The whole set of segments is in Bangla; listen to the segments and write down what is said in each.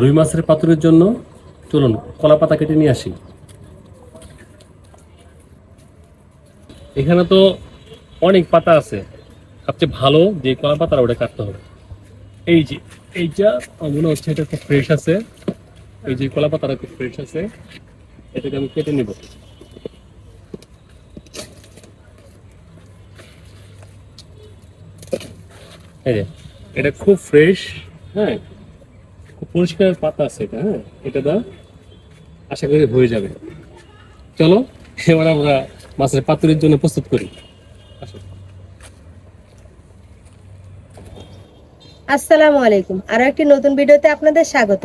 রুই মাছের পাতুরের জন্য চলুন কলা পাতা কেটে নিয়ে আসি। এখানে তো অনেক পাতা আছে। সবচেয়ে ভালো যে কলা পাতাটা ওটা কাটতে হবে। এই যে, এইটা মনে হচ্ছে এটা খুব ফ্রেশ আছে। এই যে কলা পাতাটা খুব ফ্রেশ আছে। এটাকে আমি কেটে নিব। এই যে, এটা খুব ফ্রেশ হ্যাঁ? পরিষ্কার পাতা আছে এটা হ্যাঁ? এটা দা, আশা করি হয়ে যাবে। চলো, এবার আমরা মাছের পাতুরির জন্য প্রস্তুত করি। আসসালামু আলাইকুম। আরও একটি নতুন ভিডিওতে আপনাদের স্বাগত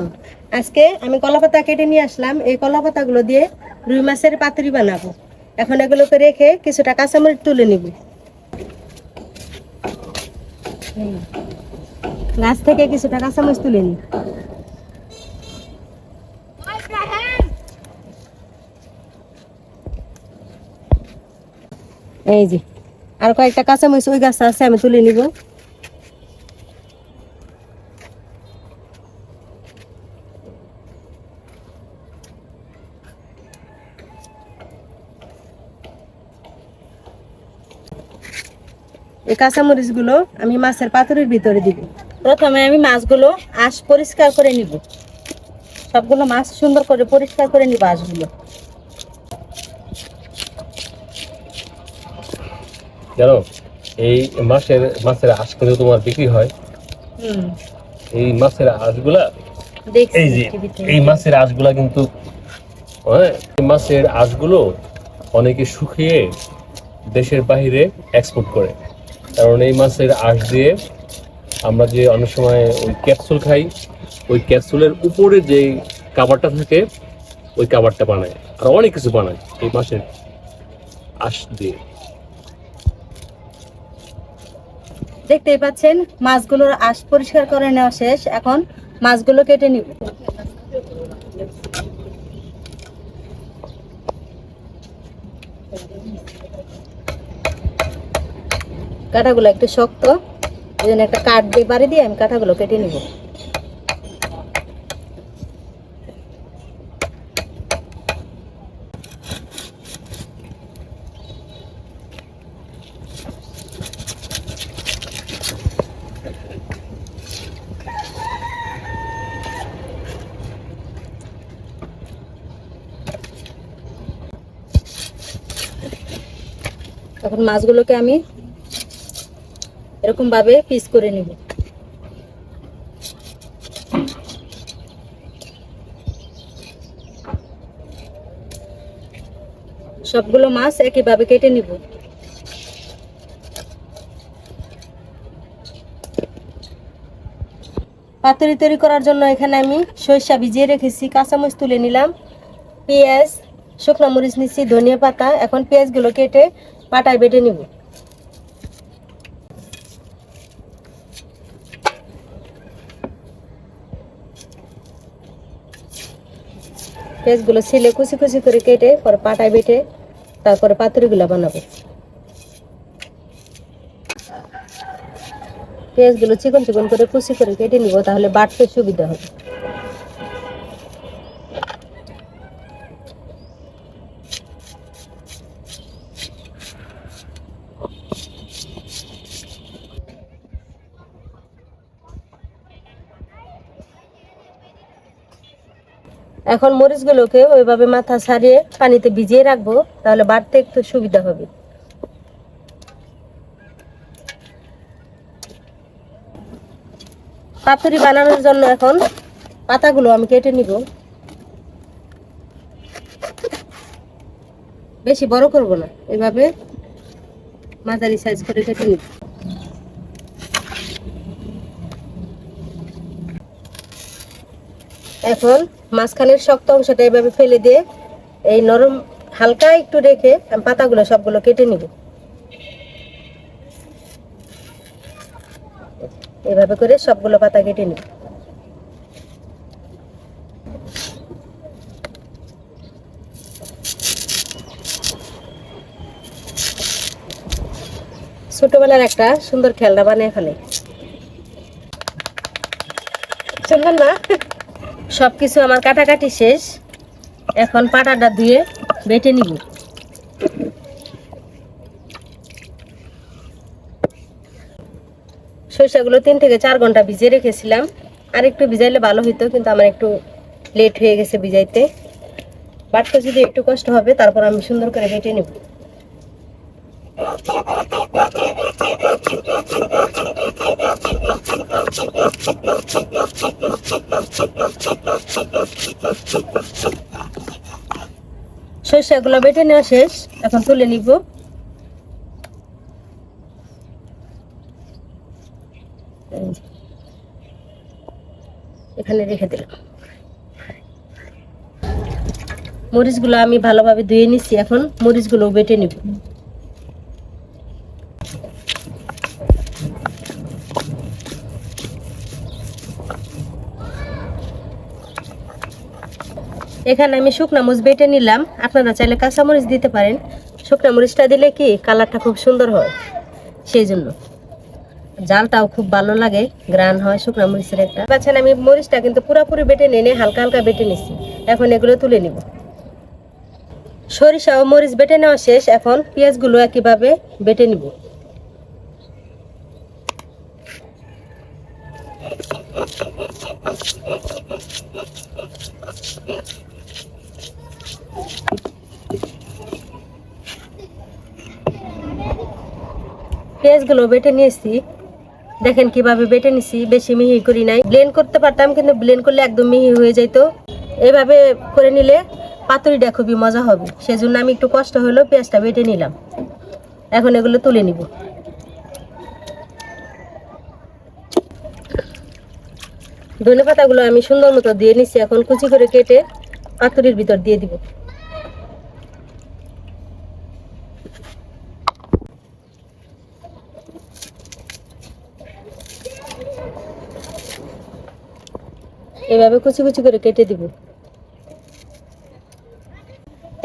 আজকে আমি কলাপাতা কেটে নিয়ে আসলাম। এই কলা কলাপাতাগুলো দিয়ে রুই মাছের পাতুরি বানাবো। এখন এগুলোকে রেখে কিছুটা কাঁচামরিচ তুলে নিব। গাছ থেকে কিছুটা কাঁচামরিচ তুলে নিই। এই যে, আর কয়েকটা কাঁচামরিচ ওই গাছ আছে, আমি তুলে নিব। এই কাঁচামরিচগুলো আমি মাছের পাতুরির ভিতরে দিব। প্রথমে আমি মাছগুলো আঁশ পরিষ্কার করে নিব। সবগুলো মাছ সুন্দর করে পরিষ্কার করে নিব আঁশগুলো। জানো এই মাছের মাছের আঁশ কিন্তু তোমার বিক্রি হয়। এই মাছের আঁশগুলা এই যে। এই মাছের আঁশগুলা কিন্তু হ্যাঁ এই মাছের আঁশগুলো অনেকে শুকিয়ে দেশের বাইরে এক্সপোর্ট করে। কারণ এই মাছের আঁশ দিয়ে আমরা যে অনেক সময় ওই ক্যাপসুল খাই ওই ক্যাপসুলের উপরে যে কাবারটা থাকে ওই কাবারটা বানায় আর অনেক কিছু বানায় এই মাছের আঁশ দিয়ে। দেখতেই পাচ্ছেন, মাছগুলোর আশ পরিষ্কার করে নেওয়া শেষ। এখন মাছগুলো কেটে নিব। কাঁটাগুলো একটু শক্ত, এই জন্য একটা কাঠ দিয়ে বাড়ি দিয়ে আমি কাঁটাগুলো কেটে নিব। এখন মাছগুলোকে আমি এরকম ভাবে পিস করে নিব। সবগুলো মাছ একইভাবে কেটে নিব। পাতুরি তৈরি করার জন্য এখানে আমি সরিষা ভিজিয়ে রেখেছি, কাঁচামরিচ তুলে নিলাম, পেঁয়াজ, শুকনো মরিচ নিচ্ছি, ধনিয়া পাতা, এখন পেঁয়াজগুলো কেটে পাটায় বেটে নিব। পেঁয়াজগুলো ছিলে কুচি কুচি করে কেটে পরে পাটায় বেটে তারপরে পাতুরিগুলো বানাবো। পেঁয়াজগুলো চিকন চিকন করে কুচি করে কেটে নিব, তাহলে বাটতে সুবিধা হবে। এখন মরিচগুলোকে ওইভাবে মাথা ছাড়িয়ে পানিতে ভিজিয়ে রাখব, তাহলে বাড়তে একটু সুবিধা হবে। পাতুরি বানানোর জন্য এখন পাতাগুলো আমি কেটে নিব। বেশি বড় করব না, এভাবে মাঝারি সাইজ করে কেটে নিব। এখন মাঝখানের শক্ত অংশটা এভাবে ফেলে দিয়ে এই নরম হালকা একটু রেখে পাতাগুলো সবগুলো কেটে নিব। এভাবে করে সবগুলো পাতা কেটে নিব। ছোটবেলার একটা সুন্দর খেলনা বানিয়ে ফেলে। শুনলেন না সব কিছু আমার কাটাকাটি শেষ। এখন পাটাটা ধুয়ে বেটে নিব। সরষাগুলো তিন থেকে চার ঘণ্টা ভিজিয়ে রেখেছিলাম। আর একটু ভিজাইলে ভালো হতো কিন্তু আমার একটু লেট হয়ে গেছে ভিজাইতে। বাটতে যদি একটু কষ্ট হবে, তারপর আমি সুন্দর করে বেটে নেব। সরষাগুলো বেটে নেওয়া শেষ, এখন তুলে নিব। এখানে রেখে দিলাম। মরিচগুলো আমি ভালোভাবে ধুয়ে নিচ্ছি এখন মরিচগুলো বেটে নিব। এখানে আমি শুকনা মরিচ বেটে নিলাম। আপনারা চাইলে কাঁচা মরিচ দিতে পারেন। শুকনা মরিচটা দিলে কি কালারটা খুব সুন্দর হয়? সেই জন্য জালটাও খুব ভালো লাগে গ্রান হয় শুকনা মরিচের একটা। পাচ্ছেন, আমি মরিচটা কিন্তু পুরোপুরি বেটে নিয়ে হালকা হালকা বেটে নিছি। এখন এগুলো তুলে নিব। সরিষা ও মরিচ বেটে নেওয়া শেষ। এখন পেঁয়াজগুলো একইভাবে বেটে নিব। পেঁয়াজগুলো বেটে নিয়েছি। দেখেন কীভাবে বেটে নিছি, বেশি মিহি করি নাই। ব্লেন্ড করতে পারতাম, কিন্তু ব্লেন্ড করলে একদম মিহি হয়ে যেত এইভাবে করে নিলে পাতুরিটা খুবই মজা হবে। সেজন্য আমি একটু কষ্ট হলেও পেঁয়াজটা বেটে নিলাম। এখন এগুলো তুলে নিব। ধনে পাতাগুলো আমি সুন্দর মতো দিয়ে নিচ্ছি এখন কুচি করে কেটে পাতুরির ভিতর দিয়ে দিব। এভাবে কুচি কুচি করে কেটে দিব।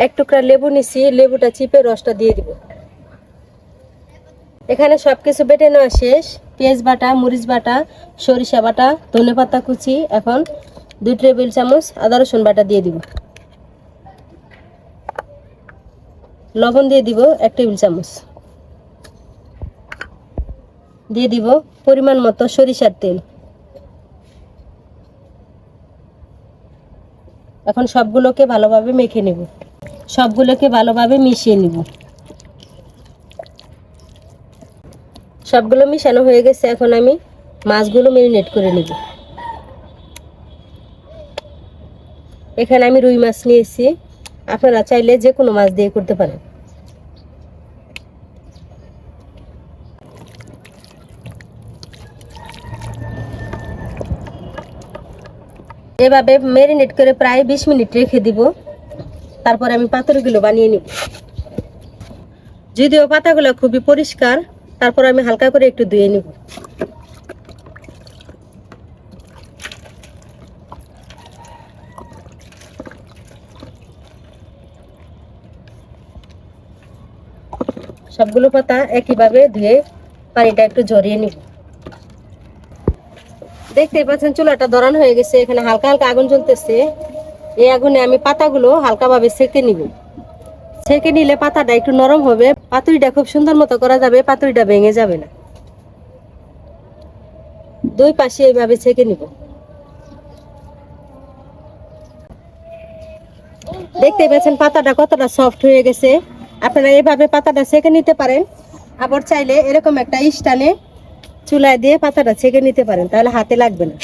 এক টুকরা লেবু নিছি, লেবুটা চিপে রসটা দিয়ে দিব। এখানে সবকিছু বেটে নেওয়া শেষ। পেঁয়াজ বাটা, মরিচ বাটা, সরিষা বাটা, ধনে পাতা কুচি, এখন দুই টেবিল চামচ আদা রসুন বাটা দিয়ে দিব। লবণ দিয়ে দিব এক টেবিল চামচ। দিয়ে দিব পরিমাণ মতো সরিষার তেল। এখন সবগুলোকে ভালোভাবে মেখে নেব। সবগুলোকে ভালোভাবে মিশিয়ে নেব। সবগুলো মিশানো হয়ে গেছে, এখন আমি মাছগুলো মেরিনেট করে নেব। এখানে আমি রুই মাছ নিয়েছি। আপনারা চাইলে যে কোনো মাছ দিয়ে করতে পারেন। এভাবে মেরিনেট করে প্রায় বিশ মিনিট রেখে দিব। তারপর আমি পাথরগুলো বানিয়ে নিব। যদিও পাতাগুলো খুবই পরিষ্কার, তারপর আমি হালকা করে একটু ধুয়ে নিব। সবগুলো পাতা একইভাবে ধুয়ে পানিটা একটু ঝরিয়ে নিব। দেখতেই পাচ্ছেন, চুলাটা ধরানো হয়ে গেছে, এখানে হালকা হালকা আগুন জ্বলতেছে। এই আগুনে আমি পাতাগুলো হালকাভাবে সেকে নিব। সেকে নিলে পাতাটা একটু নরম হবে পাতুরিটা খুব সুন্দর মতো করা যাবে পাতুরিটা ভেঙে যাবে না। দুই পাশে এইভাবে ছেঁকে নিব। দেখতেই পাচ্ছেন, পাতাটা কতটা সফট হয়ে গেছে। আপনারা এইভাবে পাতাটা ছেঁকে নিতে পারেন। আবার চাইলে এরকম একটা স্টানে চুলায় দিয়ে পাতাটা ছেঁকে নিতে পারেন, তাহলে হাতে লাগবে না।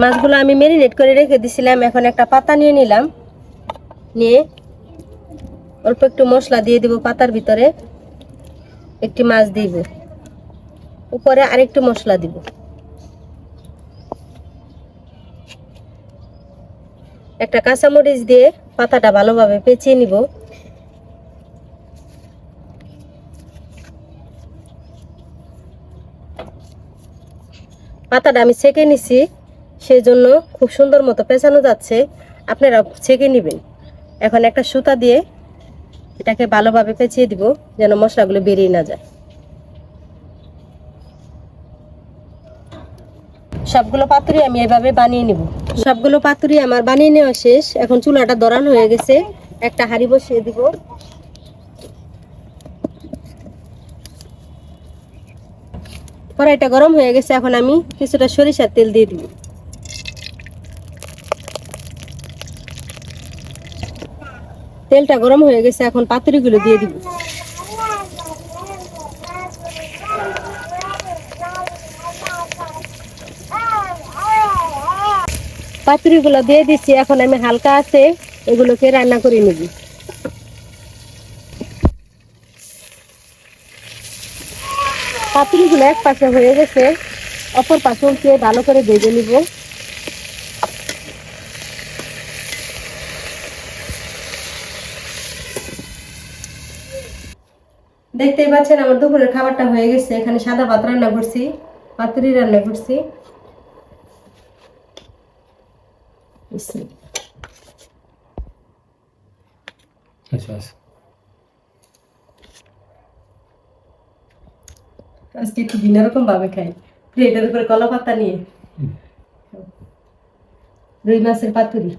মাছগুলো আমি মেরিনেট করে রেখে দিছিলাম, এখন একটা পাতা নিয়ে নিলাম। নিয়ে অল্প একটু মশলা দিয়ে দিব পাতার ভিতরে, একটি মাছ দিব। উপরে আরেকটু মশলা দিব। একটা কাঁচামরিচ দিয়ে পাতাটা ভালোভাবে পেঁচিয়ে নিব। পাতাটা আমি ছেঁকে নিছি সেই জন্য খুব সুন্দর মতো পেঁচানো যাচ্ছে। আপনারা ছেঁকে নেবেন। এখন একটা সুতা দিয়ে এটাকে ভালোভাবে পেঁচিয়ে দিব, যেন মশলাগুলো বেরিয়ে না যায়। সবগুলো পাতুরি আমি এভাবে বানিয়ে নিব। সবগুলো পাতুরি আমার বানিয়ে নেওয়া শেষ। এখন চুলাটা দরান হয়ে গেছে। একটা হাঁড়ি বসিয়ে দিব। কড়াইটা গরম হয়ে গেছে, এখন আমি কিছুটা সরিষার তেল দিয়ে দিব। তেলটা গরম হয়ে গেছে, এখন পাতুরিগুলো দিয়ে দিব। পাতুরিগুলো দিয়ে দিচ্ছি, এখন আমি হালকা আছে, এগুলোকে রান্না করে নিবি। পাতুরিগুলো এক পাশে হয়ে গেছে। অপর পাশে উল্টে ভালো করে ভেজে নিব। দেখতেই পাচ্ছেন আমার দুপুরের খাবারটা হয়ে গেছে। এখানে সাদা ভাত রান্না করছি, পাতুরি রান্না করছি। বিসমিল্লাহ। আচ্ছা আচ্ছা। আজকে একটু ভিন্ন রকম ভাবে খাই। প্লেটের উপরে কলা পাতা নিয়ে। রুই মাছের পাতুরি।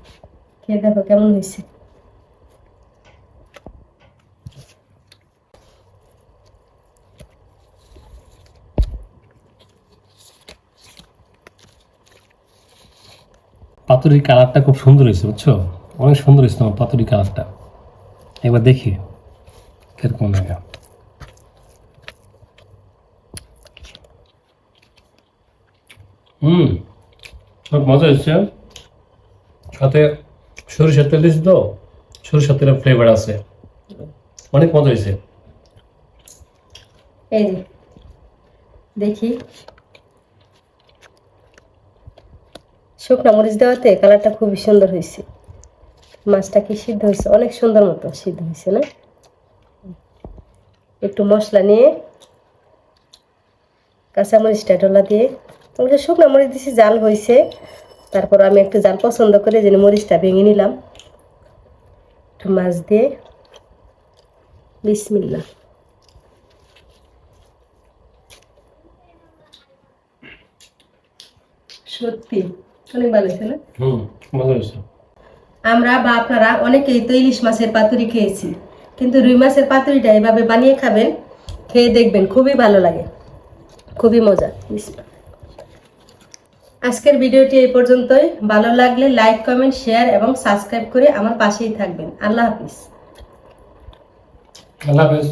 খেয়ে দেখো কেমন হয়েছে। পাতুরির কালারটা খুব সুন্দর হয়েছে, বুঝছ? অনেক সুন্দর হয়েছে তোমার পাতুরি কালারটা। একবার দেখি, কীরকম লাগে। হুম খুব মজা হচ্ছে সাথে সরিষার তেল দিয়েছি তো তেলের ফ্লেভার আছে। অনেক মজা হয়েছে। এই দেখি। শুকনা মরিচ দেওয়াতে কালারটা খুবই সুন্দর হয়েছে। মাছটা কি সিদ্ধ হয়েছে? অনেক সুন্দর মতো সিদ্ধ হয়েছে, না? একটু মশলা নিয়ে কাঁচামরিচটা ডলা দিয়ে অবশ্য শুকনো মরিচ দিয়েছি জাল হয়েছে তারপর আমি একটু জাল পছন্দ করে যেন মরিচটা ভেঙে নিলাম। একটু মাছ দিয়ে। বিসমিল্লা সত্যি অনেক ভালো আমরা বা আপনারা অনেকেই তো ইলিশ মাছের পাতুরি খেয়েছি কিন্তু রুই মাছের পাতুরিটা এভাবে বানিয়ে খাবেন খেয়ে দেখবেন খুবই ভালো লাগে। খুবই মজা আজকের ভিডিওটি এই পর্যন্তই। ভালো লাগলে লাইক কমেন্ট শেয়ার এবং সাবস্ক্রাইব করে আমার পাশেই থাকবেন। আল্লাহ হাফিজ। আল্লাহ হাফেজ।